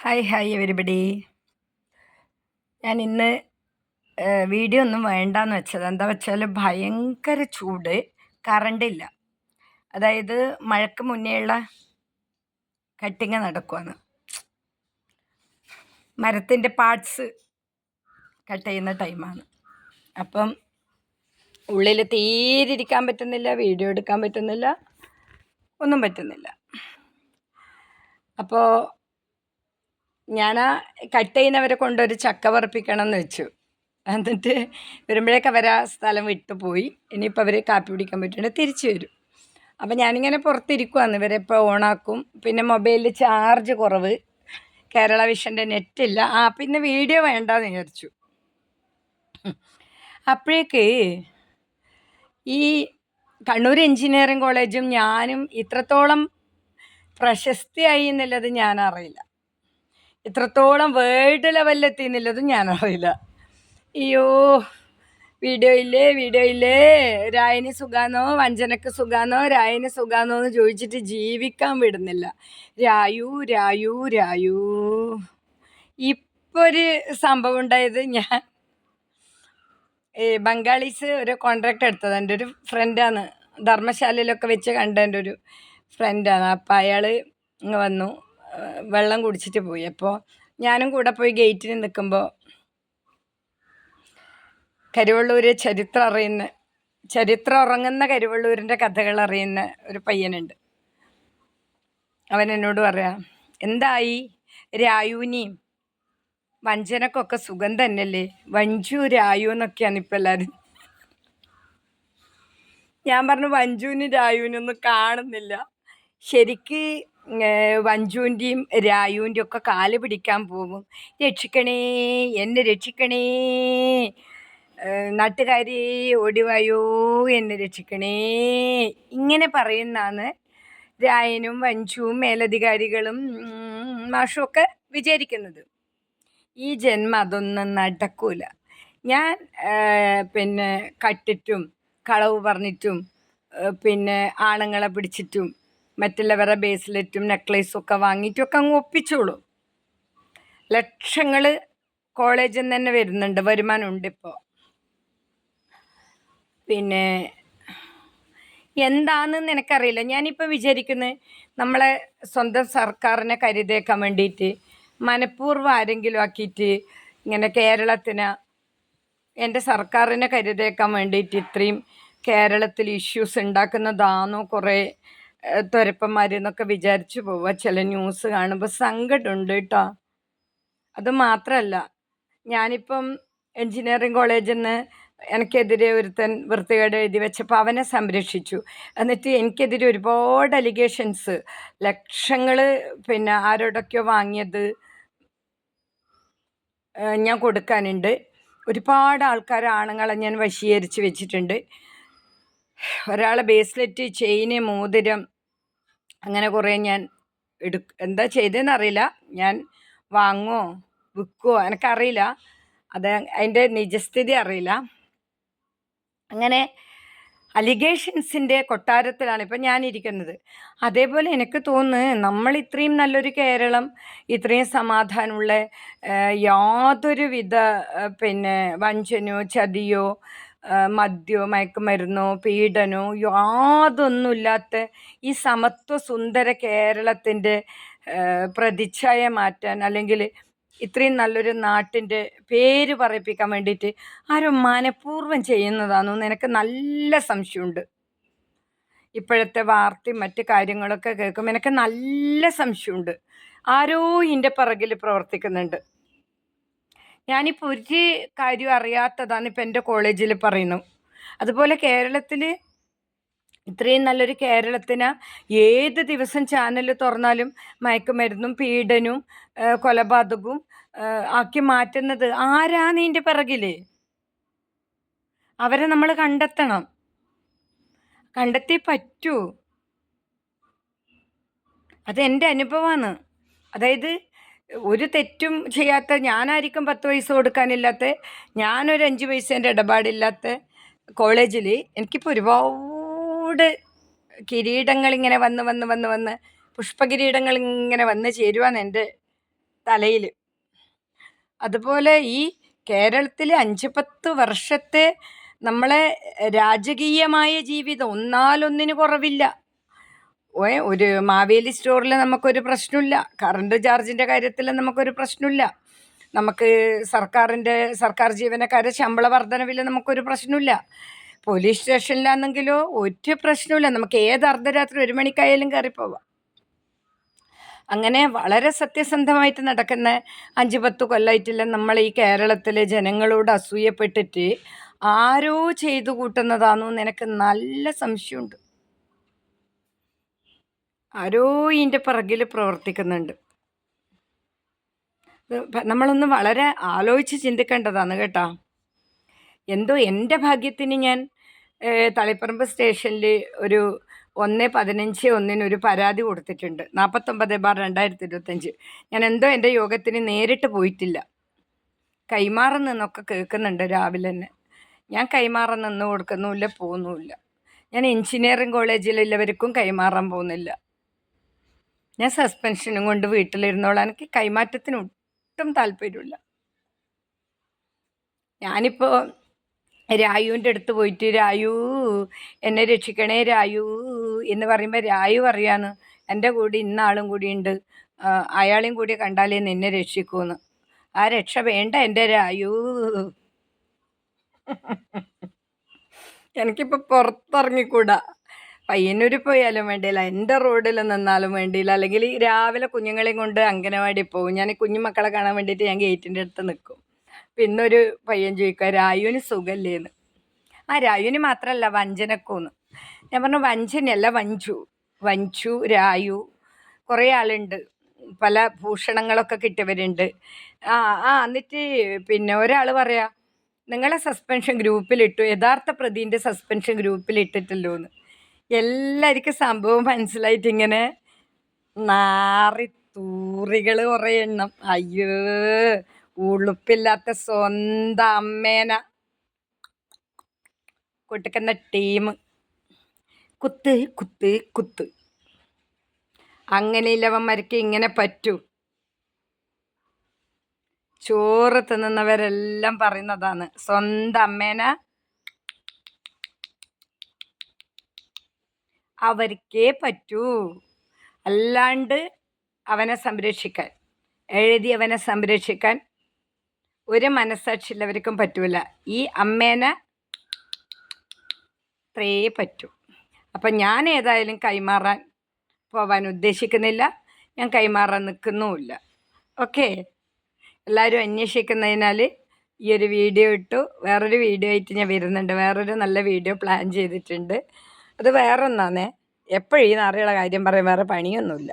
Hi hi everybody ഞാൻ ഇന്ന് video ഒന്നും വേണ്ടാന്ന് വെച്ചത്. എന്താ വെച്ചാൽ ഭയങ്കര ചൂട്. കറണ്ടില്ല അതായത് മഴയ്ക്ക് മുന്നേയുള്ള കട്ടിങ് നടക്കുവാണ്. മരത്തിന്റെ പാർട്സ് കട്ട് ചെയ്യുന്ന ടൈമാണ് അപ്പം ഉള്ളിൽ തീരെ ഇരിക്കാൻ പറ്റുന്നില്ല വീഡിയോ എടുക്കാൻ പറ്റുന്നില്ല ഒന്നും പറ്റുന്നില്ല. അപ്പോൾ ഞാൻ ആ കട്ട് ചെയ്യുന്നവരെ കൊണ്ടൊരു ചക്ക പറപ്പിക്കണം എന്ന് വെച്ചു. എന്നിട്ട് വരുമ്പോഴേക്ക് അവർ ആ സ്ഥലം വിട്ടു പോയി. ഇനിയിപ്പോൾ അവർ കാപ്പി പിടിക്കാൻ പറ്റുന്നുണ്ട് തിരിച്ചു വരും. അപ്പം ഞാനിങ്ങനെ പുറത്തിരിക്കുവാന്ന്. ഇവരെ ഇപ്പോൾ ഓണാക്കും. പിന്നെ മൊബൈലിൽ ചാർജ് കുറവ്. കേരള വിഷന്റെ നെറ്റില്ല ആ പിന്നെ വീഡിയോ വേണ്ടെന്ന് വിചാരിച്ചു. അപ്പോഴേക്ക് ഈ കണ്ണൂർ എഞ്ചിനീയറിംഗ് കോളേജും ഞാനും ഇത്രത്തോളം പ്രശസ്തിയായി എന്നുള്ളത് ഞാൻ അറിയില്ല ഇത്രത്തോളം വേൾഡ് ലെവലിലെത്തി ഞാനറിയില്ല. അയ്യോ വീഡിയോ ഇല്ലേ വീഡിയോ ഇല്ലേ? രായന് സുഖാന്നോ? വഞ്ചനക്ക് സുഖാന്നോ? രായന് സുഖാന്നോ എന്ന് ചോദിച്ചിട്ട് ജീവിക്കാൻ വിടുന്നില്ല. രായു രായു രായു. ഇപ്പോൾ ഒരു സംഭവം ഉണ്ടായത് ഞാൻ ഏ ബംഗാളീസ് ഒരു കോൺട്രാക്ട് എടുത്തത്. എന്റെ ഒരു ഫ്രണ്ടാണ് ധർമ്മശാലയിലൊക്കെ വെച്ച് കണ്ട എന്റെ ഒരു ഫ്രണ്ടാണ് അപ്പം അയാൾ വന്നു. വെള്ളം കുടിച്ചിട്ട് പോയി. അപ്പോൾ ഞാനും കൂടെ പോയി ഗേറ്റിൽ നിൽക്കുമ്പോൾ കരുവള്ളൂർ ചരിത്രം അറിയുന്ന ചരിത്രം ഉറങ്ങുന്ന കരുവള്ളൂരിന്റെ കഥകൾ അറിയുന്ന ഒരു പയ്യനുണ്ട്. അവൻ എന്നോട് പറയാം എന്തായി? രായുവിനെയും വഞ്ചനക്കൊക്കെ സുഖം തന്നെയല്ലേ? വഞ്ചു രായു എന്നൊക്കെയാണ് ഇപ്പം എല്ലാവരും ഞാൻ പറഞ്ഞു വഞ്ചുവിനും രായുവിനൊന്നും കാണുന്നില്ല. ശരിക്ക് വഞ്ചുവിന്റെയും രായുവിന്റെയും ഒക്കെ കാൽ പിടിക്കാൻ പോകും. രക്ഷിക്കണേ എന്നെ രക്ഷിക്കണേ. നാട്ടുകാരി ഓടിവായോ എന്നെ രക്ഷിക്കണേ. ഇങ്ങനെ പറയുന്നാണ് രായനും വഞ്ചുവും മേലധികാരികളും മാഷും ഒക്കെ വിചാരിക്കുന്നത്. ഈ ജന്മം അതൊന്നും നടക്കൂല. ഞാൻ പിന്നെ കട്ടിട്ടും കളവ് പറഞ്ഞിട്ടും പിന്നെ ആണുങ്ങളെ പിടിച്ചിട്ടും മറ്റുള്ളവരുടെ ബേസ്ലെറ്റും നെക്ലേസും ഒക്കെ വാങ്ങിയിട്ടും ഒക്കെ അങ്ങ് ഒപ്പിച്ചോളൂ. ലക്ഷങ്ങൾ കോളേജിൽ നിന്ന് തന്നെ വരുന്നുണ്ട് വരുമാനമുണ്ട് ഇപ്പോൾ പിന്നെ എന്താണെന്ന് എനിക്കറിയില്ല ഞാനിപ്പോൾ വിചാരിക്കുന്നത് നമ്മളെ സ്വന്തം സർക്കാരിനെ കരുതേക്കാൻ വേണ്ടിയിട്ട് മനഃപൂർവം ആരെങ്കിലും ആക്കിയിട്ട് ഇങ്ങനെ കേരളത്തിന് എന്റെ സർക്കാരിനെ കരുതേക്കാൻ വേണ്ടിയിട്ട് ഇത്രയും കേരളത്തിൽ ഇഷ്യൂസ് ഉണ്ടാക്കുന്നതാണോ കുറേ തുരപ്പന്മാർ എന്നൊക്കെ വിചാരിച്ചു പോവുക ചില ന്യൂസ് കാണുമ്പോൾ സങ്കടമുണ്ട് കേട്ടോ അത് മാത്രമല്ല ഞാനിപ്പം എൻജിനീയറിംഗ് കോളേജിൽ നിന്ന് എനിക്കെതിരെ ഒരുത്തൻ വൃത്തികേട് എഴുതി വെച്ചപ്പോൾ അവനെ സംരക്ഷിച്ചു. എന്നിട്ട് എനിക്കെതിരെ ഒരുപാട് അലിഗേഷൻസ് ലക്ഷങ്ങൾ പിന്നെ ആരോടൊക്കെയോ വാങ്ങിയത് ഞാൻ കൊടുക്കാനുണ്ട്. ഒരുപാട് ആൾക്കാർ ആണുങ്ങളെ ഞാൻ വശീകരിച്ച് വെച്ചിട്ടുണ്ട്. ഒരാളെ ബേസ്ലെറ്റ് ചെയിന് മോതിരം അങ്ങനെ കുറേ ഞാൻ എടു എന്താ ചെയ്തതെന്ന് അറിയില്ല ഞാൻ വാങ്ങുമോ വിൽക്കുമോ എനിക്കറിയില്ല. അത് അതിന്റെ നിജസ്ഥിതി അറിയില്ല. അങ്ങനെ അലിഗേഷൻസിന്റെ കൊട്ടാരത്തിലാണ് ഇപ്പം ഞാനിരിക്കുന്നത്. അതേപോലെ എനിക്ക് തോന്നുന്നു നമ്മൾ ഇത്രയും നല്ലൊരു കേരളം ഇത്രയും സമാധാനമുള്ള യാതൊരുവിധ പിന്നെ വഞ്ചനയോ ചതിയോ മദ്യമോ മയക്കുമരുന്നോ പീഡനോ യാതൊന്നുമില്ലാത്ത ഈ സമത്വ സുന്ദര കേരളത്തിന്റെ പ്രതിച്ഛായ മാറ്റാൻ അല്ലെങ്കിൽ ഇത്രയും നല്ലൊരു നാട്ടിന്റെ പേര് പറയിപ്പിക്കാൻ വേണ്ടിയിട്ട് ആരും മനഃപൂർവം ചെയ്യുന്നതാണെന്ന് എനിക്ക് നല്ല സംശയമുണ്ട്. ഇപ്പോഴത്തെ വാർത്തയും മറ്റ് കാര്യങ്ങളൊക്കെ കേൾക്കുമ്പോൾ എനിക്ക് നല്ല സംശയമുണ്ട്. ആരോ ഇതിന്റെ പിറകിൽ പ്രവർത്തിക്കുന്നുണ്ട്. ഞാനിപ്പോൾ ഒരു കാര്യം അറിയാത്തതാണ് ഇപ്പം എന്റെ കോളേജിൽ പറയുന്നു. അതുപോലെ കേരളത്തിൽ ഇത്രയും നല്ലൊരു കേരളത്തിന് ഏത് ദിവസം ചാനൽ തുറന്നാലും മയക്കുമരുന്നും പീഡനവും കൊലപാതകവും ആക്കി മാറ്റുന്നത് ആരാ നീന്റെ പിറകിൽ അവരെ നമ്മൾ കണ്ടെത്തണം. കണ്ടെത്തി പറ്റൂ. അത് എന്റെ അനുഭവമാണ് അതായത് ഒരു തെറ്റും ചെയ്യാത്ത ഞാനായിരിക്കും പത്ത് പൈസ കൊടുക്കാനില്ലാത്ത ഞാനൊരു അഞ്ച് പൈസേന്റെ ഇടപാടില്ലാത്ത കോളേജിൽ എനിക്കിപ്പോൾ ഒരുപാട് കിരീടങ്ങൾ ഇങ്ങനെ വന്ന് വന്ന് വന്ന് വന്ന് പുഷ്പകിരീടങ്ങൾ ഇങ്ങനെ വന്ന് ചേരുവാൻ എന്റെ തലയിൽ അതുപോലെ ഈ കേരളത്തിലെ അഞ്ച് പത്ത് വർഷത്തെ നമ്മളെ രാജകീയമായ ജീവിതം ഒന്നാലൊന്നിന് കുറവില്ല. ഒരു മാവേലി സ്റ്റോറിൽ നമുക്കൊരു പ്രശ്നമില്ല. കറണ്ട് ചാർജിന്റെ കാര്യത്തിൽ നമുക്കൊരു പ്രശ്നമില്ല. നമുക്ക് സർക്കാരിന്റെ സർക്കാർ ജീവനക്കാരെ ശമ്പള വർധനവിൽ നമുക്കൊരു പ്രശ്നമില്ല. പോലീസ് സ്റ്റേഷനിലാണെങ്കിലോ ഒരു പ്രശ്നമില്ല. നമുക്ക് ഏത് അർദ്ധരാത്രി ഒരു മണിക്കായാലും കയറിപ്പോവാം. അങ്ങനെ വളരെ സത്യസന്ധമായിട്ട് നടക്കുന്ന അഞ്ച് പത്ത് കൊല്ലമായിട്ടില്ല നമ്മൾ ഈ കേരളത്തിലെ ജനങ്ങളോട് അസൂയപ്പെട്ടിട്ട് ആരോ ചെയ്തു കൂട്ടുന്നതാണെന്ന് നിനക്ക് നല്ല സംശയമുണ്ട്. ആരോ ഇതിന്റെ പിറകിൽ പ്രവർത്തിക്കുന്നുണ്ട്. നമ്മളൊന്ന് വളരെ ആലോചിച്ച് ചിന്തിക്കേണ്ടതാണ് കേട്ടോ. എന്തോ എന്റെ ഭാഗ്യത്തിന് ഞാൻ തളിപ്പറമ്പ് സ്റ്റേഷനിൽ ഒരു ഒന്ന് പതിനഞ്ച് ഒന്നിന് ഒരു പരാതി കൊടുത്തിട്ടുണ്ട്. നാൽപ്പത്തൊമ്പത് ബാർ രണ്ടായിരത്തി ഇരുപത്തഞ്ച് ഞാൻ എന്തോ എന്റെ യോഗത്തിന് നേരിട്ട് പോയിട്ടില്ല. കൈമാറി നിന്നൊക്കെ കേൾക്കുന്നുണ്ട് രാവിലെ തന്നെ. ഞാൻ കൈമാറി നിന്ന് കൊടുക്കുന്നുമില്ല പോകുന്നുമില്ല. ഞാൻ എഞ്ചിനീയറിംഗ് കോളേജിലുള്ളവർക്കും കൈമാറാൻ പോകുന്നില്ല. ഞാൻ സസ്പെൻഷനും കൊണ്ട് വീട്ടിലിരുന്നോളാം. എനിക്ക് കൈമാറ്റത്തിന് ഒട്ടും താല്പര്യമില്ല. ഞാനിപ്പോൾ രായുവിന്റെ അടുത്ത് പോയിട്ട് രായു എന്നെ രക്ഷിക്കണേ രായു എന്ന് പറയുമ്പോൾ രായു പറയാണ് എന്റെ കൂടെ ഇന്ന ആളും കൂടി ഉണ്ട് അയാളെയും കൂടി കണ്ടാലേ നിന്നെ രക്ഷിക്കൂന്ന്. ആ രക്ഷ വേണ്ട എന്റെ രായു. എനിക്കിപ്പോൾ പുറത്തിറങ്ങിക്കൂടാ. പയ്യന്നൂർ പോയാലും വേണ്ടിയില്ല. എന്റെ റോഡിൽ നിന്നാലും വേണ്ടിയില്ല. അല്ലെങ്കിൽ രാവിലെ കുഞ്ഞുങ്ങളെയും കൊണ്ട് അംഗനവാടി പോകും. ഞാൻ കുഞ്ഞുമക്കളെ കാണാൻ വേണ്ടിയിട്ട് ഞാൻ ഗേറ്റിന്റെ അടുത്ത് നിൽക്കും. പിന്നെ ഒരു പയ്യൻ ചോദിക്കുക രായുവിന് സുഖല്ലേന്ന്? ആ രായുവിന് മാത്രമല്ല വഞ്ചനക്കൂന്ന്. ഞാൻ പറഞ്ഞു വഞ്ചനയല്ല വഞ്ചു. വഞ്ചു രായു. കുറേ ആളുണ്ട്. പല ഭൂഷണങ്ങളൊക്കെ കിട്ടിയവരുണ്ട്. ആ ആ എന്നിട്ട് പിന്നെ ഒരാൾ പറയാ നിങ്ങളെ സസ്പെൻഷൻ ഗ്രൂപ്പിലിട്ടു യഥാർത്ഥ പ്രതിന്റെ സസ്പെൻഷൻ ഗ്രൂപ്പിലിട്ടിട്ടല്ലോ എന്ന് എല്ലാവർക്കും സംഭവം മനസ്സിലായിട്ട് ഇങ്ങനെ നാറി തൂറികൾ കുറേ എണ്ണം. അയ്യോ ഉളുപ്പില്ലാത്ത സ്വന്തം അമ്മേന. കൊട്ടിക്കുന്ന ടീം. കുത്ത് കുത്ത് കുത്ത്. അങ്ങനെ ഇല്ലവന്മാർക്ക് ഇങ്ങനെ പറ്റൂ? ചോറ് തിന്നുന്നവരെല്ലാം പറയുന്നതാണ്. സ്വന്തം അമ്മേന അവർക്കേ പറ്റൂ. അല്ലാണ്ട് അവനെ സംരക്ഷിക്കാൻ എഴുതി അവനെ സംരക്ഷിക്കാൻ ഒരു മനസ്സാക്ഷിയുള്ളവർക്കും പറ്റൂല. ഈ അമ്മേനെ അത്രേ പറ്റൂ. അപ്പം ഞാൻ ഏതായാലും കൈമാറാൻ പോവാൻ ഉദ്ദേശിക്കുന്നില്ല. ഞാൻ കൈമാറാൻ നിൽക്കുന്നുമില്ല ഓക്കെ? എല്ലാവരും അന്വേഷിക്കുന്നതിനാൽ ഈ ഒരു വീഡിയോ ഇട്ടു. വേറൊരു വീഡിയോ ആയിട്ട് ഞാൻ വരുന്നുണ്ട്. വേറൊരു നല്ല വീഡിയോ പ്ലാൻ ചെയ്തിട്ടുണ്ട്. അത് വേറെ ഒന്നാന്നേ എപ്പോഴും ഈ നാറിയുള്ള കാര്യം പറയും വേറെ പണിയൊന്നുമില്ല.